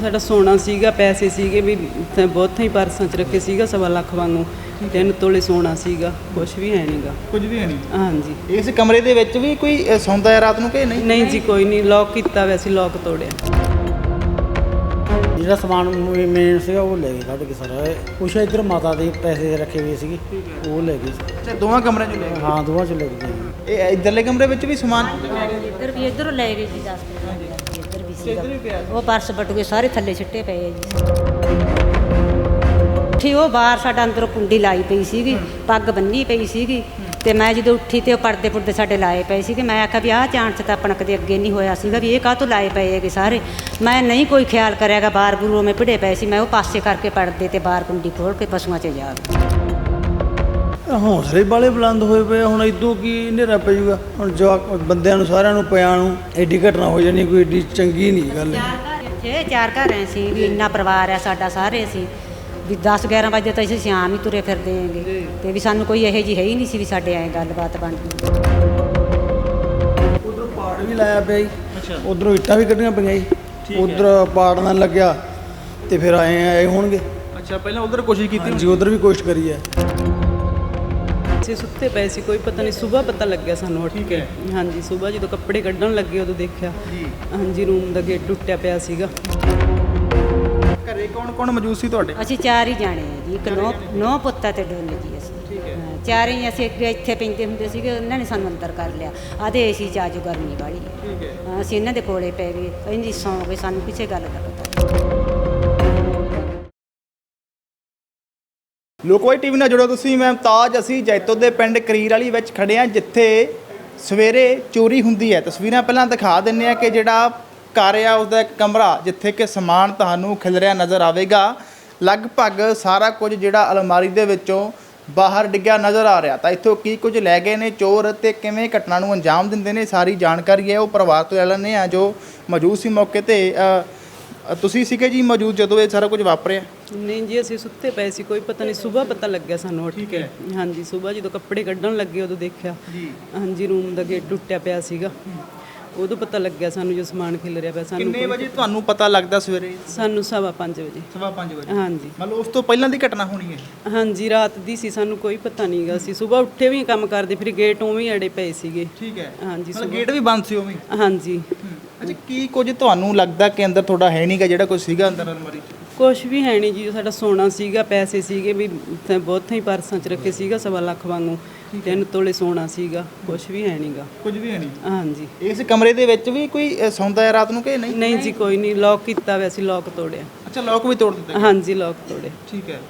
ਸਾਡਾ ਸੋਨਾ ਸੀਗਾ ਪੈਸੇ ਸੀਗੇ ਵੀ ਤੇ ਬਹੁਤ ਹੀ ਪਰਸਾਂ 'ਚ ਰੱਖੇ ਸੀਗਾ ਸਵਾ ਲੱਖ ਵਾਂਗੂ। ਤਿੰਨ ਤੋਲੇ ਸੋਨਾ ਸੀਗਾ ਕੁਝ ਵੀ ਹੈ ਨਹੀਂਗਾ ਕੁਝ ਵੀ ਹੈ ਨਹੀਂ ਹਾਂਜੀ। ਇਸ ਕਮਰੇ ਦੇ ਵਿੱਚ ਵੀ ਕੋਈ ਅ, ਸੌਂਦਾ ਹੈ ਰਾਤ ਨੂੰ ਕਿ ਨਹੀਂ? ਨਹੀਂ ਜੀ ਕੋਈ ਨਹੀਂ ਲੌਕ ਕੀਤਾ ਵੈਸੇ ਲੌਕ ਤੋੜਿਆ। ਜਿਹੜਾ ਸਮਾਨ ਮੇਨ ਸੀਗਾ ਉਹ ਲੈ ਗਏ ਕੱਢ ਕੇ ਸਾਰਾ ਕੁਛ ਇੱਧਰ ਮਾਤਾ ਦੇ ਪੈਸੇ ਰੱਖੇ ਹੋਏ ਸੀਗੇ ਉਹ ਲੈ ਗਏ ਅੱਛਾ ਦੋਵਾਂ ਕਮਰਿਆਂ 'ਚ ਲੈ ਗਏ ਹਾਂ ਦੋਵਾਂ ਚ ਲੈ ਗਏ ਇਹ ਇਧਰਲੇ ਕਮਰੇ ਵਿੱਚ ਵੀ ਸਮਾਨ? ਇੱਧਰ ਵੀ ਇੱਧਰੋਂ ਲੈ ਗਏ ਜੀ 10 ਇੱਧਰ ਵੀ ਸੀਗਾ ਉਹ ਪਰਸ ਬਟੂਏ ਸਾਰੇ ਥੱਲੇ ਛਿੱਟੇ ਪਏ ਆ ਜੀ। ਉੱਠੀ ਉਹ ਬਾਹਰ ਸਾਡਾ ਅੰਦਰੋਂ ਕੁੰਡੀ ਲਾਈ ਪਈ ਸੀਗੀ, ਪੱਗ ਬੰਨੀ ਪਈ ਸੀਗੀ। ਤੇ ਮੈਂ ਜਦੋਂ ਉੱਠੀ ਤੇ ਉਹ ਪਰਦੇ ਪੁਰਦੇ ਸਾਡੇ ਲਾਏ ਪਏ ਸੀਗੇ, ਮੈਂ ਆਖਿਆ ਵੀ ਆਹ ਚਾਂਚ ਤਾਂ ਆਪਣਾ ਕਦੇ ਅੱਗੇ ਨਹੀਂ ਹੋਇਆ ਸੀਗਾ ਵੀ ਇਹ ਕਾਹ ਤੋਂ ਲਾਏ ਪਏ ਹੈਗੇ ਸਾਰੇ। ਮੈਂ ਨਹੀਂ ਕੋਈ ਖਿਆਲ ਕਰਿਆਗਾ ਬਾਹਰ ਬੂਰੋਂ ਮੈਂ ਭਿੜੇ ਪਏ ਸੀ, ਮੈਂ ਉਹ ਪਾਸੇ ਕਰਕੇ ਪਰਦੇ ਤੇ ਬਾਹਰ ਕੁੰਡੀ ਖੋਲ ਕੇ ਪਸ਼ੂਆਂ 'ਚ ਜਾ ਹੌਸਲੇ ਵਾਲੇ ਬੁਲੰਦ ਹੋਏ ਪਏ ਆ, ਹੁਣ ਇਦੋਂ ਕੀ ਹਨੇਰਾ ਪੈ ਜਾਊਗਾ? ਹੁਣ ਜਵਾਕ ਬੰਦਿਆਂ ਨੂੰ ਸਾਰਿਆਂ ਨੂੰ ਪਿਆਂ ਨੂੰ ਐਡੀ ਘਟਨਾ ਹੋ ਜਾਣੀ ਕੋਈ ਏਡੀ ਚੰਗੀ ਨਹੀਂ ਗੱਲ। ਚਾਰ ਘਰ ਇੱਥੇ ਚਾਰ ਘਰ ਐ ਸੀ ਵੀ ਇੰਨਾ ਪਰਿਵਾਰ ਆ ਸਾਡਾ ਸਾਰੇ ਸੀ ਵੀ 10 11 ਵਜੇ ਤਾਂ ਅਸੀਂ ਸ਼ਾਮ ਹੀ ਤੁਰੇ ਫਿਰਦੇ ਆਂਗੇ। ਤੇ ਵੀ ਸਾਨੂੰ ਕੋਈ ਇਹੋ ਜਿਹੀ ਹੈ ਹੀ ਨਹੀਂ ਸੀ ਵੀ ਸਾਡੇ ਐ ਗੱਲਬਾਤ ਬਣਦੀ ਉਧਰੋਂ ਪਾੜ ਵੀ ਲਾਇਆ ਪਿਆ ਜੀ। ਉਧਰੋਂ ਇੱਟਾਂ ਵੀ ਕੱਢੀਆਂ ਪਈਆਂ ਜੀ। ਉਧਰ ਪਾੜ ਨਾਲ ਲੱਗਿਆ ਤੇ ਫਿਰ ਆਏ ਆਏ ਹੋਣਗੇ। ਅੱਛਾ ਪਹਿਲਾਂ ਉਧਰ ਕੋਸ਼ਿਸ਼ ਕੀਤੀ ਜੀ ਉਧਰ ਵੀ ਕੋਸ਼ਿਸ਼ ਕਰੀ ਹੈ। ਅਸੀਂ ਸੁੱਤੇ ਪਏ ਸੀ ਕੋਈ ਪਤਾ ਨਹੀਂ ਸਵੇਰ ਪਤਾ ਲੱਗਿਆ ਸਾਨੂੰ ਉੱਠ ਕੇ। ਹਾਂਜੀ ਸਵੇਰ ਜਦੋਂ ਕੱਪੜੇ ਕੱਢਣ ਲੱਗੇ ਉਦੋਂ ਦੇਖਿਆ। ਹਾਂਜੀ ਰੂਮ ਦਾ ਗੇਟ ਟੁੱਟਿਆ ਪਿਆ ਸੀਗਾ। ਘਰੇ ਕੌਣ ਕੌਣ ਮੌਜੂਦ ਸੀ ਤੁਹਾਡੇ? ਅਸੀਂ ਚਾਰ ਹੀ ਜਾਣੇ ਆ ਜੀ ਇੱਕ ਨੌ ਨੌ ਪੁੱਤਾਂ ਤੇ ਦੋਨੇ ਜੀ ਅਸੀਂ। ਹਾਂ, ਚਾਰੇ ਹੀ ਅਸੀਂ ਅੱਗੇ ਇੱਥੇ ਪੈਂਦੇ ਹੁੰਦੇ ਸੀਗੇ ਉਹਨਾਂ ਨੇ ਸਾਨੂੰ ਅੰਦਰ ਕਰ ਲਿਆ। ਆਦੇ ਏਸੀ ਚ ਆਜੋ ਗਰਮੀ ਵਾਲੀ ਠੀਕ ਹੈ। ਅਸੀਂ ਇਹਨਾਂ ਦੇ ਕੋਲੇ ਪੈ ਗਏ ਕਹਿੰਦੀ ਸੌਂ ਗਏ ਸਾਨੂੰ ਕਿਸੇ ਗੱਲ ਦਾ ਪਤਾ ਨਹੀਂ ਲੋਕਵਾਈ ਟੀਵੀ ਨਾਲ ਜੁੜੋ ਤੁਸੀਂ, ਮੈਂ ਤਾਜ ਅਸੀਂ ਜੈਤੋ ਦੇ ਪਿੰਡ ਕਰੀਰ ਵਾਲੀ ਵਿੱਚ ਖੜੇ ਆ ਜਿੱਥੇ ਸਵੇਰੇ ਚੋਰੀ ਹੁੰਦੀ ਹੈ। ਤਸਵੀਰਾਂ ਪਹਿਲਾਂ ਦਿਖਾ ਦਿੰਨੇ ਆ ਕਿ ਜਿਹੜਾ ਘਰ ਆ, ਉਸਦਾ ਇੱਕ ਕਮਰਾ, ਜਿੱਥੇ ਕਿ ਸਮਾਨ ਤੁਹਾਨੂੰ ਖਿਲਰਿਆ ਨਜ਼ਰ ਆਵੇਗਾ। ਲਗਭਗ ਸਾਰਾ ਕੁਝ ਜਿਹੜਾ ਅਲਮਾਰੀ ਦੇ ਵਿੱਚੋਂ ਬਾਹਰ ਡਿੱਗਿਆ ਨਜ਼ਰ ਆ ਰਿਹਾ। ਤਾਂ ਇੱਥੋਂ ਕੀ ਕੁਝ ਲੈ ਗਏ ਨੇ, ਚੋਰ ਤੇ ਕਿਵੇਂ ਘਟਨਾ ਨੂੰ ਅੰਜਾਮ ਦਿੰਦੇ ਨੇ, ਸਾਰੀ ਜਾਣਕਾਰੀ ਹੈ। ਉਹ ਪਰਿਵਾਰ ਤੋਂ ਲੈ ਲੈਂਦੇ ਆ ਜੋ ਮੌਜੂਦ ਸੀ ਮੌਕੇ ਤੇ। ਤੁਸੀਂ ਸੀਗੇ ਜੀ ਮੌਜੂਦ ਜਦੋਂ ਇਹ ਸਾਰਾ ਕੁਝ ਵਾਪਰਿਆ? ਨਹੀਂ ਜੀ ਅਸੀਂ ਸੁੱਤੇ ਪਏ ਸੀ ਕੋਈ ਪਤਾ ਨਹੀਂ ਸਵੇਰ ਪਤਾ ਲੱਗਿਆ ਸਾਨੂੰ ਉੱਠ ਕੇ। ਹਾਂਜੀ ਸਵੇਰ ਜਦੋਂ ਕੱਪੜੇ ਕੱਢਣ ਲੱਗੇ ਉਦੋਂ ਦੇਖਿਆ। ਜੀ। ਹਾਂਜੀ ਰੂਮ ਦਾ ਗੇਟ ਟੁੱਟਿਆ ਪਿਆ ਸੀਗਾ। ਉਦੋਂ ਪਤਾ ਲੱਗਿਆ ਸਾਨੂੰ ਜੋ ਸਮਾਨ ਖਿਲ ਰਿਹਾ ਪਿਆ ਸਾਨੂੰ ਕਿੰਨੇ ਵਜੇ ਤੁਹਾਨੂੰ ਪਤਾ ਲੱਗਦਾ ਸਵੇਰੇ? ਸਾਨੂੰ ਸਵਾ ਪੰਜ ਵਜੇ। ਸਵਾ 5 ਵਜੇ। ਹਾਂਜੀ। ਮਤਲਬ ਉਸ ਤੋਂ ਪਹਿਲਾਂ ਦੀ ਘਟਨਾ ਹੋਣੀ ਹੈ? ਹਾਂਜੀ ਰਾਤ ਦੀ ਸੀ ਸਾਨੂੰ ਕੋਈ ਪਤਾ ਨਹੀਂਗਾ ਅਸੀਂ ਸਵੇਰ ਉੱਠੇ ਵੀ ਕੰਮ ਕਰਦੇ ਫਿਰ ਗੇਟ ਉਵੇਂ ਹੀ ਅੜੇ ਪਏ ਸੀਗੇ। ਠੀਕ ਹੈ। ਹਾਂਜੀ ਮਤਲਬ ਗੇਟ ਵੀ ਬੰਦ ਸੀ ਉਵੇਂ? ਹਾਂਜੀ। ਅੱਛਾ ਕੀ ਕੁਝ ਤੁਹਾਨੂੰ ਲੱਗਦਾ ਕਿ ਅੰਦਰ ਤੁਹਾਡਾ ਹੈ ਨਹੀਂਗਾ ਜਿਹੜਾ ਕੁਝ ਸੀਗਾ ਅੰਦਰ ਅਲਮਾਰੀ 'ਚ? ਕੁਝ ਵੀ ਹੈ ਨਹੀਂ ਜੀ ਸਾਡਾ ਸੋਨਾ ਸੀਗਾ ਪੈਸੇ ਸੀਗੇ ਵੀ ਤੇ ਬਹੁਤ ਹੀ ਪਰਸਾਂ 'ਚ ਰੱਖੇ ਸੀਗਾ ਸਵਾ ਲੱਖ ਵਾਂਗੂ ਤਿੰਨ ਤੋਲੇ ਸੋਨਾ ਸੀਗਾ ਕੁਝ ਵੀ ਹੈ ਨਹੀਂਗਾ ਕੁਝ ਵੀ ਹੈ ਨਹੀਂ ਹਾਂਜੀ। ਇਸ ਕਮਰੇ ਦੇ ਵਿੱਚ ਵੀ ਕੋਈ ਅ, ਸੌਂਦਾ ਹੈ ਰਾਤ ਨੂੰ ਕਿ ਨਹੀਂ? ਨਹੀਂ ਜੀ ਕੋਈ ਨਹੀਂ ਲੌਕ ਕੀਤਾ ਵੈਸੇ ਲੌਕ ਤੋੜਿਆ। ਅੱਛਾ ਲੋਕ ਵੀ ਤੋੜ ਦਿੱਤੇ। ਹਾਂਜੀ ਲੌਕ ਤੋੜਿਆ। ਠੀਕ ਹੈ।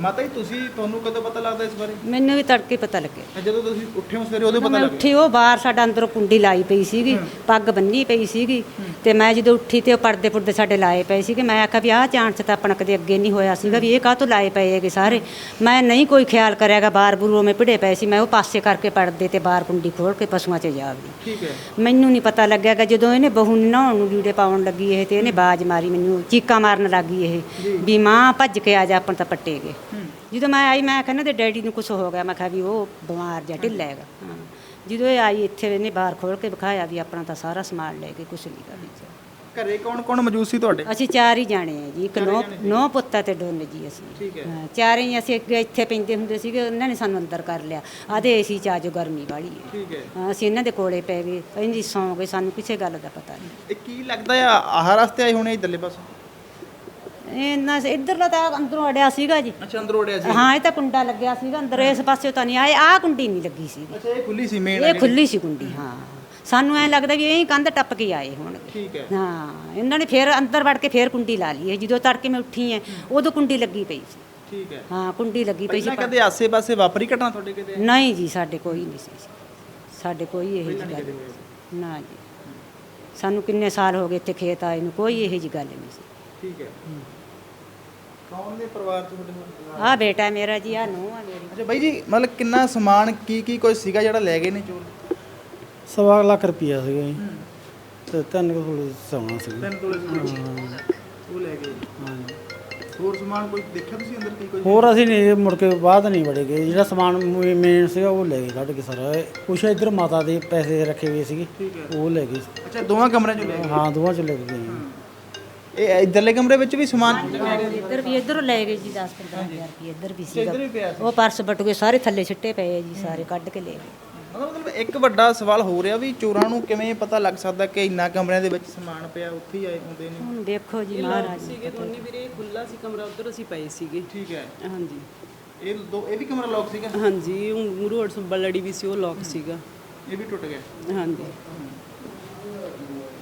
ਮਾਤਾ ਜੀ ਤੁਸੀਂ ਤੁਹਾਨੂੰ ਕਦੋਂ ਪਤਾ ਲੱਗਦਾ ਇਸ ਬਾਰੇ? ਮੈਨੂੰ ਵੀ ਤੜਕੇ ਪਤਾ ਲੱਗਿਆ। ਜਦੋਂ ਤੁਸੀਂ ਉੱਠੇ ਹੋ ਸਵੇਰੇ ਉਦੋਂ ਪਤਾ ਮੈਂ ਲੱਗਿਆ? ਉੱਠੀ ਉਹ ਬਾਹਰ ਸਾਡਾ ਅੰਦਰੋਂ ਕੁੰਡੀ ਲਾਈ ਪਈ ਸੀਗੀ ਪੱਗ ਬੰਨੀ ਪਈ ਸੀਗੀ ਤੇ ਮੈਂ ਜਦੋਂ ਉੱਠੀ ਤੇ ਉਹ ਪਰਦੇ ਪੁਰਦੇ ਸਾਡੇ ਲਾਏ ਪਏ ਸੀਗੇ ਮੈਂ ਆਖਿਆ ਵੀ ਆਹ ਚਾਂਚ ਤਾਂ ਆਪਣਾ ਕਦੇ ਅੱਗੇ ਨਹੀਂ ਹੋਇਆ ਸੀਗਾ ਵੀ ਇਹ ਕਾਹ ਤੋਂ ਲਾਏ ਪਏ ਹੈਗੇ ਸਾਰੇ। ਮੈਂ ਨਹੀਂ ਕੋਈ ਖਿਆਲ ਕਰਿਆਗਾ ਬਾਹਰ ਬੂਰੋਂ ਮੈਂ ਭਿੜੇ ਪਏ ਸੀ ਮੈਂ ਉਹ ਪਾਸੇ ਕਰਕੇ ਪਰਦੇ ਤੇ ਬਾਹਰ ਕੁੰਡੀ ਖੋਲ ਕੇ ਪਸ਼ੂਆਂ 'ਚ ਜਾ ਵੜੀ। ਠੀਕ ਹੈ। ਮੈਨੂੰ ਨਹੀਂ ਪਤਾ ਲੱਗਿਆਗਾ ਜਦੋਂ ਇਹਨੇ ਬਹੂ ਨੂੰ ਨਹਾਉਣ ਨੂੰ ਲੀੜੇ ਪਾਉਣ ਲੱਗੀ ਇਹ ਤੇ ਇਹਨੇ ਬਾਜ ਮਾਰੀ ਮੈਨੂੰ ਚੀਕਾਂ ਮਾਰਨ ਲੱਗੀ ਇਹ। ਵੀ ਮਾਂ ਭੱਜ ਕੇ ਆ ਜਾ ਆਪਾਂ ਨੂੰ ਤਾਂ ਪੱਟੇ ਗਏ। ਜਦੋਂ ਮੈਂ ਆਈ ਮੈਂ ਕਹਿੰਦਾ ਤੇ ਡੈਡੀ ਨੂੰ ਕੁਝ ਹੋ ਗਿਆ ਮੈਂ ਕਿਹਾ ਵੀ ਉਹ ਬਿਮਾਰ ਜਾਂ ਢਿੱਲਾ ਹੈਗਾ। ਹਾਂ। ਜਦੋਂ ਇਹ ਆਈ ਇੱਥੇ ਇਹਨੇ ਬਾਹਰ ਖੋਲ ਕੇ ਵਿਖਾਇਆ ਵੀ ਆਪਣਾ ਤਾਂ ਸਾਰਾ ਸਮਾਨ ਲੈ ਕੇ ਕੁਝ ਨਹੀਂ ਕਰ ਵਿੱਚ ਘਰੇ ਕੌਣ ਕੌਣ ਮੌਜੂਦ ਸੀ ਤੁਹਾਡੇ? ਅਸੀਂ ਚਾਰ ਹੀ ਜਾਣੇ ਆ ਜੀ ਇੱਕ ਨੌ ਨੌ ਪੁੱਤਾਂ ਤੇ ਦੋਨੇ ਜੀ ਅਸੀਂ। ਠੀਕ ਹੈ। ਹਾਂ, ਚਾਰੇ ਹੀ ਅਸੀਂ ਅੱਗੇ ਇੱਥੇ ਪੈਂਦੇ ਹੁੰਦੇ ਸੀਗੇ ਉਹਨਾਂ ਨੇ ਸਾਨੂੰ ਅੰਦਰ ਕਰ ਲਿਆ। ਆਦੇ ਏਸੀ ਚ ਆਜੋ ਗਰਮੀ ਵਾਲੀ ਹੈ। ਠੀਕ ਹੈ। ਹਾਂ, ਅਸੀਂ ਇਹਨਾਂ ਦੇ ਕੋਲੇ ਪੈ ਗਏ। ਕਹਿੰਦੀ ਸੌਂ ਗਏ ਸਾਨੂੰ ਕਿਸੇ ਗੱਲ ਦਾ ਪਤਾ ਨਹੀਂ। ਇਹ ਕੀ ਲੱਗਦਾ ਆ ਆਹ ਰਸਤੇ ਆਏ ਹੋਣੇ ਇਧਰਲੇ ਪਾਸੇ? ਇਹਨਾਂ ਇਧਰਲਾ ਤਾਂ ਅੰਦਰੋਂ ਅੜਿਆ ਸੀਗਾ ਜੀ। ਅੱਛਾ ਅੰਦਰ ਉੜਿਆ ਸੀ। ਹਾਂ ਇਹ ਤਾਂ ਕੁੰਡਾ ਲੱਗਿਆ ਸੀਗਾ ਅੰਦਰ ਇਸ ਪਾਸੇ ਤਾਂ ਨਹੀਂ ਆਏ ਆਹ ਕੁੰਡੀ ਨਹੀਂ ਲੱਗੀ ਸੀ। ਅੱਛਾ ਇਹ ਖੁੱਲੀ ਸੀ ਮੇਨ ਇਹ ਖੁੱਲੀ ਸੀ ਕੁੰਡੀ ਹਾਂ। ਸਾਨੂੰ ਐ ਲੱਗਦਾ ਵੀ ਇਹ ਕੰਧ ਟੱਪ ਕੇ ਆਏ ਹੋਣਗੇ। ਠੀਕ ਹੈ। ਹਾਂ ਇਹਨਾਂ ਨੇ ਫੇਰ ਅੰਦਰ ਵੜ ਕੇ ਫੇਰ ਕੁੰਡੀ ਲਾ ਲਈ ਜਦੋਂ ਤੜਕੇ ਮੈਂ ਉੱਠੀ ਐ ਉਦੋਂ ਕੁੰਡੀ ਲੱਗੀ ਪਈ ਸੀ। ਠੀਕ ਹੈ। ਹਾਂ ਕੁੰਡੀ ਲੱਗੀ ਪਈ ਸੀ ਪਹਿਲਾਂ ਕਦੇ ਆਸੇ-ਪਾਸੇ ਵਾਪਰੀ ਘਟਨਾ ਤੁਹਾਡੇ ਕਿਤੇ? ਨਹੀਂ ਜੀ ਸਾਡੇ ਕੋਈ ਨਹੀਂ ਸੀ। ਸਾਡੇ ਕੋਈ ਇਹੋ ਜਿਹੀ ਗੱਲ ਨਹੀਂ ਨਾ ਜੀ। ਸਾਨੂੰ ਕਿੰਨੇ ਸਾਲ ਹੋ ਗਏ ਇੱਥੇ ਖੇਤ ਆਏ ਨੂੰ ਕੋਈ ਇਹੋ ਜਿਹੀ ਗੱਲ ਨਹੀਂ ਸੀ। ਠੀਕ ਹੈ। ਕੌਣ ਨੇ ਪਰਿਵਾਰ ਚ ਤੁਹਾਡੇ ਹੋਰ? ਆਹ ਬੇਟਾ ਹੈ ਮੇਰਾ ਜੀ ਆ ਨੂੰ ਆ ਮੇਰੀ। ਅੱਛਾ ਬਾਈ ਜੀ ਮਤਲਬ ਕਿੰਨਾ ਸਮਾਨ ਕੀ ਕੀ ਕੁਝ ਸੀਗਾ ਜਿਹੜਾ ਲੈ ਗਏ ਨੇ ਚੋਰ? ਸਵਾ ਲੱਖ ਰੁਪਈਆ ਸੀਗਾ ਜੀ। ਤੇ ਤਿੰਨ ਕੁ ਥੋੜੇ ਸੋਨਾ ਸੀ ਤਿੰਨ ਤੋਲੇ ਸਮਾਨ ਉਹ ਲੈ ਗਏ। ਹੋਰ ਸਮਾਨ ਕੋਈ ਦੇਖਿਆ ਤੁਸੀਂ ਅੰਦਰ ਕੀ ਕੁਝ ਹੋਰ ਅਸੀਂ ਨਹੀਂ ਮੁੜ ਕੇ ਬਾਅਦ ਨਹੀਂ ਵੜੇ ਗਏ। ਜਿਹੜਾ ਸਮਾਨ ਮੇਨ ਸੀਗਾ ਉਹ ਲੈ ਗਏ ਕੱਢ ਕੇ ਸਾਰਾ। ਕੁਛ ਇੱਧਰ ਮਾਤਾ ਦੇ ਪੈਸੇ ਰੱਖੇ ਹੋਏ ਸੀਗੇ ਠੀਕ ਹੈ। ਉਹ ਲੈ ਗਏ। ਅੱਛਾ ਦੋਵਾਂ ਕਮਰਿਆਂ ਚੋਂ ਲੈ ਗਏ? ਹਾਂ ਦੋਵਾਂ ਚ ਲੈ ਗਏ। ਇਹ ਇਧਰਲੇ ਕਮਰੇ ਵਿੱਚ ਵੀ ਸਮਾਨ? ਇੱਧਰ ਵੀ ਇੱਧਰੋਂ ਲੈ ਗਏ ਜੀ 10 15000 ਰੁਪਏ ਇੱਧਰ ਵੀ ਸੀਗਾ। ਇੱਧਰ ਵੀ ਪਿਆ ਉਹ ਪਰਸ ਬਟ ਗਏ ਸਾਰੇ ਥੱਲੇ ਛਿੱਟੇ ਪਏ ਆ ਜੀ ਸਾਰੇ ਕੱਢ ਕੇ ਲੈ ਗਏ। ਮਤਲਬ ਇੱਕ ਵੱਡਾ ਸਵਾਲ ਹੋ ਰਿਹਾ ਵੀ ਚੋਰਾਂ ਨੂੰ ਕਿਵੇਂ ਪਤਾ ਲੱਗ ਸਕਦਾ ਕਿ ਇੰਨਾ ਕਮਰਿਆਂ ਦੇ ਵਿੱਚ ਸਮਾਨ ਪਿਆ ਉੱਥੇ ਹੀ ਆਏ ਹੁੰਦੇ ਨੇ? ਹੁਣ ਦੇਖੋ ਜੀ ਮਹਾਰਾਜ ਸੀਗੇ ਦੋਨੇ ਵੀਰੇ ਖੁੱਲਾ ਸੀ ਕਮਰਾ ਉਧਰ ਅਸੀਂ ਪਏ ਸੀਗੇ। ਠੀਕ ਹੈ। ਹਾਂਜੀ। ਇਹ ਦੋ ਇਹ ਵੀ ਕਮਰਾ ਲੋਕ ਸੀਗਾ? ਹਾਂਜੀ ਉਹ ਮੂਰੂ ਅੜ ਸੰਬਲੜੀ ਵੀ ਸੀ ਉਹ ਲੋਕ ਸੀਗਾ। ਇਹ ਵੀ ਟੁੱਟ ਗਿਆ। ਹਾਂਜੀ।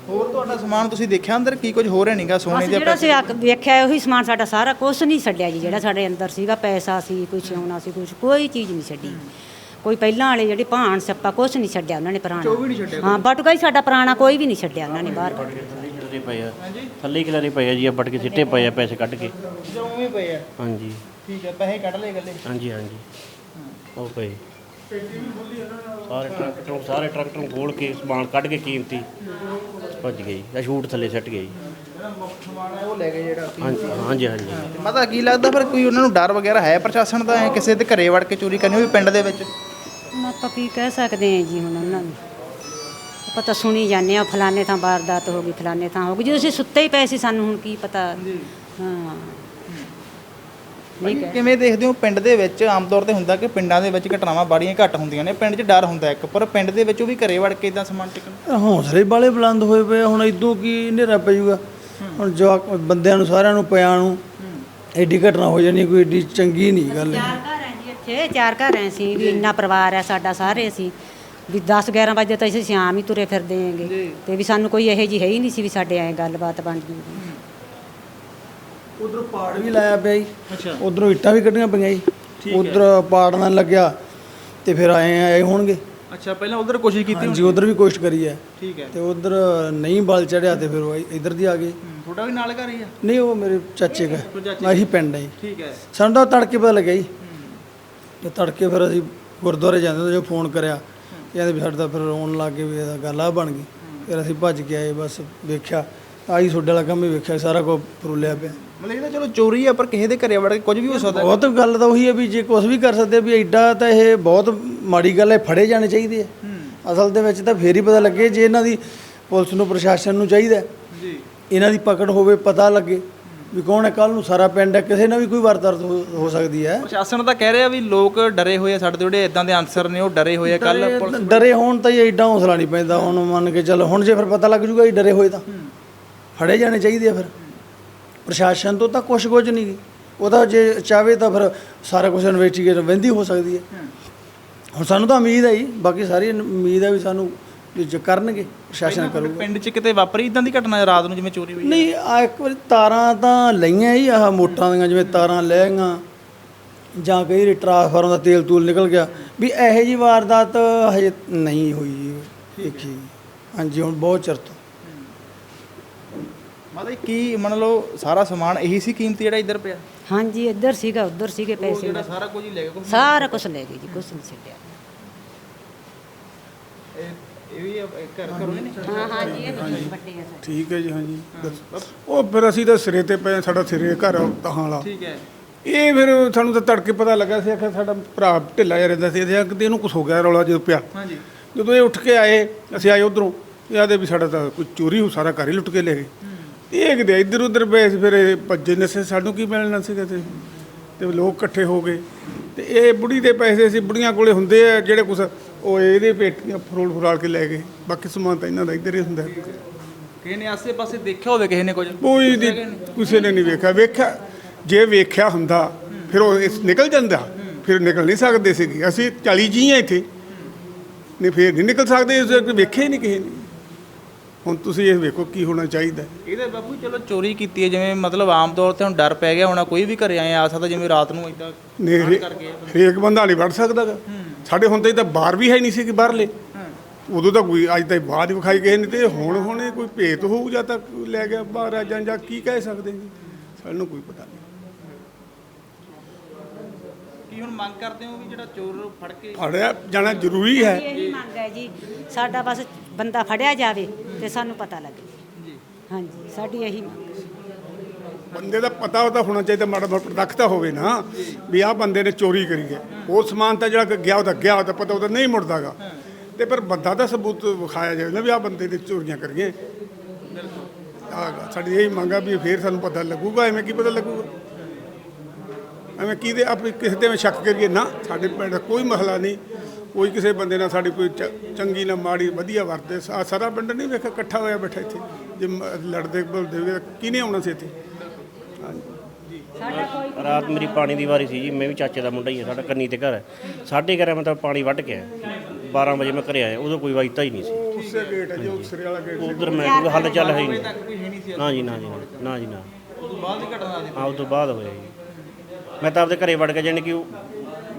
ਹੋਰ ਤੁਹਾਡਾ ਸਮਾਨ ਤੁਸੀਂ ਦੇਖਿਆ ਅੰਦਰ? ਕੀ ਕੁਝ ਹੋ ਰਿਹਾ ਨਹੀਂਗਾ ਸੋਨੇ ਦੇ ਜਿਹੜਾ ਸੀ ਆ- ਵੇਖਿਆ ਉਹੀ ਸਮਾਨ ਸਾਡਾ ਸਾਰਾ ਕੁਝ ਨਹੀਂ ਛੱਡਿਆ ਜੀ। ਜਿਹੜਾ ਸਾਡੇ ਅੰਦਰ ਸੀਗਾ ਪੈਸਾ ਸੀ ਕੁਝ ਸੋਨਾ ਸੀ ਕੁਝ ਕੋਈ ਚੀਜ਼ ਨਹੀਂ ਛੱਡੀ। ਕੋਈ ਪਹਿਲਾਂ ਵਾਲੇ ਜਿਹੜੇ ਭਾਣ ਸੱਪਾ ਕੁਝ ਨਹੀਂ ਛੱਡਿਆ ਉਹਨਾਂ ਨੇ ਪੁਰਾਣਾ। ਵੀ ਨਹੀਂ ਛੱਡਿਆ ਹਾਂ ਬਟੂਗਾ ਹੀ ਸਾਡਾ ਪੁਰਾਣਾ ਕੋਈ ਵੀ ਨਹੀਂ ਛੱਡਿਆ ਉਹਨਾਂ ਨੇ ਬਾਹਰ। ਥੱਲੇ ਖਿਲਰੇ ਪਏ ਆ। ਥੱਲੇ ਖਿਲਰੇ ਪਏ ਆ ਜੀ ਆ ਕੇ ਸਿੱਟੇ ਪਏ ਆ ਪੈਸੇ ਕੱਢ ਕੇ। ਜੋ ਉਵੇਂ ਪਏ ਆ। ਹਾਂਜੀ। ਠੀਕ ਹੈ ਪੈਸੇ ਕੱਢ ਲਏ ਗੱਲੇ ਹਾਂਜੀ ਹਾਂਜੀ। ਉਹ ਪਏ। ਸਾਰੇ ਟਰੱਕ ਟਰੁੱਕ ਸਾਰੇ ਟਰੱਕ ਟਰੁੱਕ ਖੋਲ ਕੇ ਸਮਾਨ ਕੱਢ ਕੇ ਕੀਮਤੀ ਭੱਜ ਗਏ ਆ ਸ਼ੂਟ ਥੱਲੇ ਸੱਟ ਗਏ ਜੀ। ਜਿਹੜਾ ਮੁੱਖ ਸਮਾਨ ਹੈ ਉਹ ਲੈ ਗਏ ਜਿਹੜਾ ਹਾਂਜੀ ਹਾਂਜੀ ਹਾਂਜੀ। ਮਤਾ ਕੀ ਲੱਗਦਾ ਫਿਰ ਕੋਈ ਉਹਨਾਂ ਨੂੰ ਡਰ ਵਗੈਰਾ ਹੈ ਪ੍ਰਸ਼ਾਸਨ ਦਾ ਐ ਕਿਸੇ ਦੇ ਘਰੇ ਵੜ ਕੇ ਚੋਰੀ ਕਰਨੀ ਹੋਵੇ ਪਿੰਡ ਦੇ ਵਿੱਚ? ਆਪਾਂ ਕੀ ਕਹਿ ਸਕਦੇ ਹਾਂ ਜੀ ਹੁਣ ਉਹਨਾਂ ਨੂੰ। ਆਪਾਂ ਤਾਂ ਸੁਣੀ ਜਾਂਦੇ ਆ ਫਲਾਣੇ ਥਾਂ ਵਾਰਦਾਤ ਹੋ ਗਈ ਫਲਾਣੇ ਥਾਂ ਹੋ ਗਈ। ਜਦੋਂ ਅਸੀਂ ਸੁੱਤੇ ਹੀ ਪਏ ਸੀ ਸਾਨੂੰ ਹੁਣ ਕੀ ਪਤਾ। ਹਾਂ। ਭਾਈ ਕਿਵੇਂ ਦੇਖਦੇ ਹੋ ਪਿੰਡ ਦੇ ਵਿੱਚ ਆਮ ਤੌਰ ਤੇ ਹੁੰਦਾ ਕਿ ਪਿੰਡਾਂ ਦੇ ਵਿੱਚ ਘਟਨਾਵਾਂ ਬਾੜੀਆਂ ਘੱਟ ਹੁੰਦੀਆਂ ਨੇ ਪਿੰਡ 'ਚ ਡਰ ਹੁੰਦਾ ਇੱਕ ਪਰ ਪਿੰਡ ਦੇ ਵਿੱਚ ਉਹ ਵੀ ਘਰੇ ਵੜ ਕੇ ਇਦਾਂ ਸਮਾਨ ਚੱਕਣ ਹੌਸਲੇ ਬਾਲੇ ਬੁਲੰਦ ਹੋਏ ਪਏ ਆ, ਹੁਣ ਇਦੋਂ ਕੀ ਹਨੇਰਾ ਪੈ ਜਾਊਗਾ। ਹੁਣ ਜਵਾਕ ਬੰਦਿਆਂ ਨੂੰ ਸਾਰਿਆਂ ਨੂੰ ਪਿਆਂ ਨੂੰ ਐਡੀ ਘਟਨਾ ਹੋ ਜਾਣੀ ਕੋਈ ਐਡੀ ਚੰਗੀ ਨਹੀਂ ਗੱਲ। ਚਾਰ ਘਰ ਐ ਜੀ ਇੱਥੇ ਚਾਰ ਘਰ ਐ ਸੀ ਵੀ ਇੰਨਾ ਪਰਿਵਾਰ ਹੈ ਸਾਡਾ ਸਾਰੇ ਅਸੀਂ। ਵੀ 10 11 ਵਜੇ ਤਾਂ ਅਸੀਂ ਸ਼ਾਮ ਹੀ ਤੁਰੇ ਫਿਰਦੇ ਆਂਗੇ ਤੇ ਵੀ ਸਾਨੂੰ ਕੋਈ ਇਹੋ ਜੀ ਹੈ ਹੀ ਨਹੀਂ ਸੀ ਵੀ ਸਾਡੇ ਐ ਗੱਲਬਾਤ ਬਣ ਜੂਗੀ। ਉਧਰੋਂ ਪਾੜ ਵੀ ਲਾਇਆ ਪਿਆ ਜੀ। ਅੱਛਾ। ਉਧਰੋਂ ਇੱਟਾਂ ਵੀ ਕੱਢੀਆਂ ਪਈਆਂ ਜੀ। ਉਧਰ ਪਾੜ ਨਾਲ ਲੱਗਿਆ ਤੇ ਫਿਰ ਆਏ ਆਏ ਹੋਣਗੇ। ਅੱਛਾ ਪਹਿਲਾਂ ਉਧਰ ਕੋਸ਼ਿਸ਼ ਕੀਤੀ ਹਾਂਜੀ ਉਧਰ ਵੀ ਕੋਸ਼ਿਸ਼ ਕਰੀ ਹੈ। ਠੀਕ ਹੈ। ਤੇ ਉਧਰ ਨਹੀਂ ਬਲ ਚੜਿਆ ਤੇ ਫਿਰ ਉਹ ਇਧਰ ਦੀ ਆ ਗਏ ਤੁਹਾਡਾ ਵੀ ਨਾਲ ਘਰ ਹੀ ਆ? ਨਹੀਂ ਉਹ ਮੇਰੇ ਚਾਚੇ ਦਾ ਆਹੀ ਪਿੰਡ ਹੈ ਠੀਕ ਹੈ। ਸਾਨੂੰ ਤਾਂ ਤੜਕੇ ਪਤਾ ਲੱਗਿਆ ਜੀ। ਤੇ ਤੜਕੇ ਫਿਰ ਅਸੀਂ ਗੁਰਦੁਆਰੇ ਜਾਂਦੇ ਤਾਂ ਜੋ ਫੋਨ ਕਰਿਆ। ਕਹਿੰਦੇ ਵੀ ਸਾਡਾ ਫਿਰ ਰੋਣ ਲੱਗ ਗਏ ਵੀ ਇਹਦਾ ਗੱਲ ਆ ਬਣ ਗਈ ਫਿਰ ਅਸੀਂ ਭੱਜ ਕੇ ਆਏ ਬਸ ਵੇਖਿਆ। ਆਹੀ ਤੁਹਾਡੇ ਵਾਲਾ ਕੰਮ ਹੀ ਵੇਖਿਆ ਸਾਰਾ ਕੁਝ ਪਰੁੱਲਿਆ ਪਿਆ। ਮਤਲਬ ਇਹ ਤਾਂ ਚਲੋ ਚੋਰੀ ਆ ਪਰ ਕਿਸੇ ਦੇ ਘਰੇ ਵੜ ਕੇ ਕੁਝ ਵੀ ਹੋ ਸਕਦਾ। ਬਹੁਤ ਗੱਲ ਤਾਂ ਉਹੀ ਹੈ ਵੀ ਜੇ ਕੁਝ ਵੀ ਕਰ ਸਕਦੇ ਵੀ ਐਡਾ ਤਾਂ ਇਹ ਬਹੁਤ ਮਾੜੀ ਗੱਲ ਹੈ ਫੜੇ ਜਾਣੇ ਚਾਹੀਦੇ ਆ। ਅਸਲ ਦੇ ਵਿੱਚ ਤਾਂ ਫੇਰ ਹੀ ਪਤਾ ਲੱਗੇ ਜੇ ਇਹਨਾਂ ਦੀ ਪੁਲਿਸ ਨੂੰ ਪ੍ਰਸ਼ਾਸਨ ਨੂੰ ਚਾਹੀਦਾ ਜੀ। ਇਹਨਾਂ ਦੀ ਪਕੜ ਹੋਵੇ ਪਤਾ ਲੱਗੇ ਵੀ ਕੌਣ ਹੈ ਕੱਲ ਨੂੰ ਸਾਰਾ ਪਿੰਡ ਹੈ ਕਿਸੇ ਨਾਲ ਵੀ ਕੋਈ ਵਾਰਦਾਤ ਹੋ ਸਕਦੀ ਹੈ। ਪ੍ਰਸ਼ਾਸਨ ਤਾਂ ਕਹਿ ਰਿਹਾ ਵੀ ਲੋਕ ਡਰੇ ਹੋਏ ਆ ਸਾਡੇ ਜਿਹੜੇ ਇਦਾਂ ਦੇ ਆਨਸਰ ਨੇ ਉਹ ਡਰੇ ਹੋਏ ਆ ਕੱਲ ਡਰੇ- ਡਰੇ ਹੋਣ ਤਾਂ ਇਹ ਐਡਾ ਹੌਸਲਾ ਨਹੀਂ ਪੈਂਦਾ ਹੁਣ ਮੰਨ ਕੇ ਚੱਲ ਹੁਣ ਜੇ ਫਿਰ ਪਤਾ ਲੱਗ ਜੂਗਾ ਇਹ ਡਰੇ ਹੋਏ ਤਾਂ। ਫੜੇ ਜਾਣੇ ਚਾਹੀਦੇ ਆ ਫਿਰ। ਪ੍ਰਸ਼ਾਸਨ ਤੋਂ ਤਾਂ ਕੁਛ ਕੁਝ ਨਹੀਂ। ਉਹਦਾ ਜੇ ਚਾਵੇ ਤਾਂ ਫਿਰ ਸਾਰਾ ਕੁਝ ਇਨਵੈਸਟੀਗੇਸ਼ਨ ਵੰਦੀ ਹੋ ਸਕਦੀ ਹੈ। ਹੁਣ ਸਾਨੂੰ ਤਾਂ ਉਮੀਦ ਹੈ ਜੀ ਬਾਕੀ ਸਾਰੀ ਉਮੀਦ ਹੈ ਵੀ ਸਾਨੂੰ ਜੋ ਕਰਨਗੇ ਪ੍ਰਸ਼ਾਸਨ ਕਰੂਗਾ। ਪਿੰਡ 'ਚ ਕਿਤੇ ਵਾਪਰੀ ਇਦਾਂ ਦੀ ਘਟਨਾ ਰਾਤ ਨੂੰ ਜਿਵੇਂ ਚੋਰੀ ਹੋਈ ਨਹੀਂ ਆ ਇੱਕ ਵਾਰੀ ਤਾਰਾਂ ਤਾਂ ਲਈਆਂ ਹੀ ਆਹ ਮੋਟਰਾਂ ਦੀਆਂ ਜਿਵੇਂ ਤਾਰਾਂ ਲੈ ਗਈਆਂ ਜਾਂ ਕਈ ਟਰਾਂਸਫਾਰਮ ਦਾ ਤੇਲ ਤੂਲ ਨਿਕਲ ਗਿਆ। ਵੀ ਇਹੋ ਜੀ ਵਾਰਦਾਤ ਹਜੇ ਨਹੀਂ ਹੋਈ ਜੀ ਦੇਖੀ। ਹਾਂਜੀ ਹੁਣ ਬਹੁਤ ਚਿਰ ਤੋਂ। ਮਤਲਬ ਕੀ ਮੰਨ ਲਓ ਸਾਰਾ ਸਮਾਨ ਇਹੀ ਸੀ ਕੀਮਤੀ ਜਿਹੜਾ ਇੱਧਰ ਪਿਆ? ਹਾਂਜੀ ਇੱਧਰ ਸੀਗਾ ਉੱਧਰ ਸੀਗੇ ਪੈਸੇ। ਜਿਹੜਾ ਸਾਰਾ ਕੁਝ ਹੀ ਲੈ ਗਏ ਕੁਛ- ਸਾਰਾ ਕੁਝ ਲੈ ਗਏ ਜੀ ਕੁਝ ਨਹੀਂ ਛੱਡਿਆ। ਇਹ ਇਹ ਵੀ ਘਰ ਘਰੋਂ ਹੀ ਨਹੀਂ? ਹਾਂ ਹਾਂਜੀ ਇਹ ਵੱਡੇ ਆ ਠੀਕ ਹੈ ਜੀ ਹਾਂਜੀ। ਉਹ ਫਿਰ ਅਸੀਂ ਤਾਂ ਸਿਰੇ ਤੇ ਪਏ ਹਾਂ, ਸਾਡਾ ਸਿਰੇ ਘਰ ਤਹਾਂ ਵਾਲਾ। ਠੀਕ ਹੈ। ਇਹ ਫਿਰ ਸਾਨੂੰ ਤਾਂ ਤੜਕੇ ਪਤਾ ਲੱਗਾ ਸੀ ਆਖਿਆ ਸਾਡਾ ਭਰਾ ਢਿੱਲਾ ਜਿਹਾ ਰਹਿੰਦਾ ਸੀ ਇਹਦੇ ਕਿਤੇ ਇਹਨੂੰ ਕੁਝ ਹੋ ਗਿਆ ਰੌਲਾ ਜਦੋਂ ਪਿਆ। ਹਾਂਜੀ। ਜਦੋਂ ਇਹ ਉੱਠ ਕੇ ਆਏ ਅਸੀਂ ਆਏ ਉਧਰੋਂ ਇਹ ਆਦੇ ਵੀ ਸਾਡਾ ਤਾਂ ਕੋਈ ਚੋਰੀ ਹੋ ਸਾਰਾ ਘਰ ਹੀ ਲੁੱਟ ਕੇ ਲੈ ਗਏ। ਇਹ ਕਿਤੇ ਇੱਧਰ ਉੱਧਰ ਪਏ ਸੀ ਫਿਰ ਇਹ ਭੱਜੇ ਨਸੇ ਸਾਨੂੰ ਕੀ ਮਿਲਣਾ ਸੀਗਾ ਤੇ ਤੇ ਲੋਕ ਇਕੱਠੇ ਹੋ ਗਏ। ਤੇ ਇਹ ਬੁੜੀ ਦੇ ਪੈਸੇ ਸੀ ਬੁੜੀਆਂ ਕੋਲੇ ਹੁੰਦੇ ਆ ਜਿਹੜੇ ਕੁਛ ਉਹ ਇਹਦੇ ਪੇਟੀਆਂ ਫਰੋਲ ਫਰਾਲ ਕੇ ਲੈ ਗਏ। ਬਾਕੀ ਸਮਾਨ ਤਾਂ ਇਹਨਾਂ ਦਾ ਇੱਧਰ ਹੀ ਹੁੰਦਾ। ਕਿਸੇ ਨੇ ਆਸੇ-ਪਾਸੇ ਦੇਖਿਆ ਹੋਵੇ ਕਿਸੇ ਨੇ ਕੁਝ? ਕੋਈ ਨਹੀਂ ਕਿਸੇ ਨੇ ਨਹੀਂ ਵੇਖਿਆ। ਵੇਖਿਆ ਜੇ ਵੇਖਿਆ ਹੁੰਦਾ ਫਿਰ ਉਹ ਇਸ ਨਿਕਲ ਜਾਂਦਾ। ਫਿਰ ਨਿਕਲ ਨਹੀਂ ਸਕਦੇ ਸੀਗੇ। ਅਸੀਂ 40 ਜੀ ਆ ਇੱਥੇ। ਨਹੀਂ ਫਿਰ ਨਹੀਂ ਨਿਕਲ ਸਕਦੇ ਇਸ ਵੇਖਿਆ ਹੀ ਨਹੀਂ ਕਿਸੇ ਨੇ। ਹੁਣ ਤੁਸੀਂ ਇਹ ਵੇਖੋ ਕੀ ਹੋਣਾ ਚਾਹੀਦਾ ਇਹਦੇ ਬਾਬੂ ਚਲੋ ਚੋਰੀ ਕੀਤੀ ਹੈ ਜਿਵੇਂ ਮਤਲਬ ਆਮ ਤੌਰ ਤੇ ਹੁਣ ਡਰ ਪੈ ਗਿਆ ਹੋਣਾ ਕੋਈ ਵੀ ਘਰੇ ਆਏ ਆ ਸਕਦਾ ਜਿਵੇਂ ਰਾਤ ਨੂੰ ਇਦਾਂ ਨੇ ਹਰੇਕ ਬੰਦਾ ਨਹੀਂ ਵੜ ਸਕਦਾ ਗਾ। ਸਾਡੇ ਹੁਣ ਤਾਂ ਬਾਹਰ ਵੀ ਹੈ ਨਹੀਂ ਸੀ ਕਿ ਬਾਹਰਲੇ। ਉਦੋਂ ਤਾਂ ਕੋਈ ਅੱਜ ਤਾਂ ਬਾਹਰ ਹੀ ਵਿਖਾਈ ਗਏ ਨਹੀਂ ਤੇ ਹੁਣ ਹੁਣ ਕੋਈ ਭੇਤ ਹੋਊ ਜਾਂ ਤਾਂ ਕੋਈ ਲੈ ਗਿਆ ਬਾਹਰ ਆ ਜਾਂ ਜਾਂ ਕੀ ਕਹਿ ਸਕਦੇ ਜੀ ਸਾਨੂੰ ਕੋਈ ਪਤਾ ਨਹੀਂ। ਕੀ ਹੁਣ ਮੰਗ ਕਰਦੇ ਹੋ ਵੀ ਜਿਹੜਾ ਚੋਰ ਫੜ ਕੇ ਫੜਿਆ ਜਾਣਾ ਜ਼ਰੂਰੀ ਹੈ? ਇਹੀ ਮੰਗ ਹੈ ਜੀ ਸਾਡਾ ਬਸ ਬੰਦਾ ਫੜਿਆ ਜਾਵੇ ਤੇ ਸਾਨੂੰ ਪਤਾ ਲੱਗੇ। ਜੀ। ਹਾਂਜੀ ਸਾਡੀ ਇਹੀ ਮੰਗ ਹੈ। ਬੰਦੇ ਦਾ ਪਤਾ ਉਹਦਾ ਹੋਣਾ ਚਾਹੀਦਾ ਮਾੜਾ ਮੋਟਾ ਰੱਖਦਾ ਹੋਵੇ ਨਾ ਵੀ ਆਹ ਬੰਦੇ ਨੇ ਚੋਰੀ ਕਰੀ ਹੈ। ਉਹ ਸਮਾਨ ਤਾਂ ਜਿਹੜਾ ਗਿਆ ਉਹਦਾ ਗਿਆ ਉਹਦਾ ਪਤਾ ਉਹਦਾ ਨਹੀਂ ਮੁੜਦਾਗਾ। ਤੇ ਪਰ ਬੰਦਾ ਦਾ ਸਬੂਤ ਵਿਖਾਇਆ ਜਾਵੇ ਨਾ ਵੀ ਆਹ ਬੰਦੇ ਨੇ ਚੋਰੀਆਂ ਕਰੀਏ ਆਗਾ ਸਾਡੀ ਇਹ ਮੰਗ ਆ ਵੀ ਫੇਰ ਸਾਨੂੰ ਪਤਾ ਲੱਗੂਗਾ ਐਵੇਂ ਕੀ ਪਤਾ ਲੱਗੂਗਾ? ਐਵੇਂ ਕਿਹਦੇ ਆਪੇ ਕਿਸੇ ਤੇ ਐਵੇਂ ਸ਼ੱਕ ਕਰੀਏ? ਨਾ ਸਾਡੇ ਪਿੰਡ ਦਾ ਕੋਈ ਮਸਲਾ ਨਹੀਂ। ਕੋਈ ਕਿਸੇ ਬੰਦੇ ਨਾਲ ਸਾਡੀ ਕੋਈ ਚ- ਚੰਗੀ ਨਾ ਮਾੜੀ ਵਧੀਆ ਵਰਤੇ। ਸਾਰਾ ਪਿੰਡ ਨਹੀਂ ਵੇਖ ਇਕੱਠਾ ਹੋਇਆ ਬੈਠਾ ਇੱਥੇ। ਜੇ ਮ- ਲੜਦੇ ਬੋਲਦੇ ਹੋਏ ਕਿਹਨੇ ਆਉਣਾ ਸੀ ਇੱਥੇ? ਰਾਤ ਮੇਰੀ ਪਾਣੀ ਦੀ ਵਾਰੀ ਸੀ ਜੀ ਮੈਂ ਵੀ ਚਾਚੇ ਦਾ ਮੁੰਡਾ ਹੀ ਹਾਂ ਸਾਡਾ ਕੰਨੀ ਤੇ ਘਰ ਹੈ। ਸਾਡੇ ਘਰੇ ਮੈਂ ਤਾਂ ਪਾਣੀ ਵੱਢ ਕੇ ਆਇਆ। 12 ਵਜੇ ਮੈਂ ਘਰੇ ਆਇਆ ਉਦੋਂ ਕੋਈ ਵਾਈਤਾ ਹੀ ਨਹੀਂ ਸੀ। ਉਸੇ ਗੇਟ ਹੈ ਜੋ ਸਿਰੇ ਵਾਲਾ ਗੇਟ ਉਧਰ ਮੈਂ ਕੋਈ ਹੱਲ ਚੱਲ ਹੈ ਨਹੀਂ। ਕੋਈ ਹੈ ਨਹੀਂ ਸੀ। ਨਾ ਜੀ ਨਾ ਜੀ ਨਾ, ਜੀ ਨਾ। ਉਸ ਤੋਂ ਬਾਅਦ ਦੀ ਘਟਨਾ ਦੀ ਹਾਂ ਉਸ ਤੋਂ ਬਾਅਦ ਹੋਇਆ ਜੀ। ਮੈਂ ਤਾਂ ਆਪਦੇ ਘਰੇ ਵੜ ਕੇ ਜਾਣੀ ਕਿ ਉਹ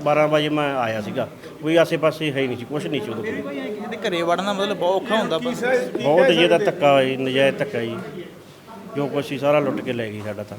12 ਵਜੇ ਮੈਂ ਆਇਆ ਸੀਗਾ। ਕੋਈ ਆਸੇ-ਪਾਸੇ ਹੈ ਹੀ ਨਹੀਂ ਸੀ ਕੁਛ ਨਹੀਂ ਸੀ ਉਦੋਂ ਕੋਈ। ਕੋਈ ਐਂ ਕਿਸੇ ਦੇ ਘਰੇ ਵੜਨਾ ਮਤਲਬ ਬਹੁਤ ਔਖਾ ਹੁੰਦਾ ਬਹੁਤ ਜਿਹਦਾ ਧੱਕਾ ਜੀ ਨਜਾਇਜ਼ ਧੱਕਾ ਜੀ। ਜੋ ਕੁਛ ਸੀ ਸਾਰਾ ਲੁੱਟ ਕੇ ਲੈ ਗਈ ਸਾਡਾ ਤਾਂ।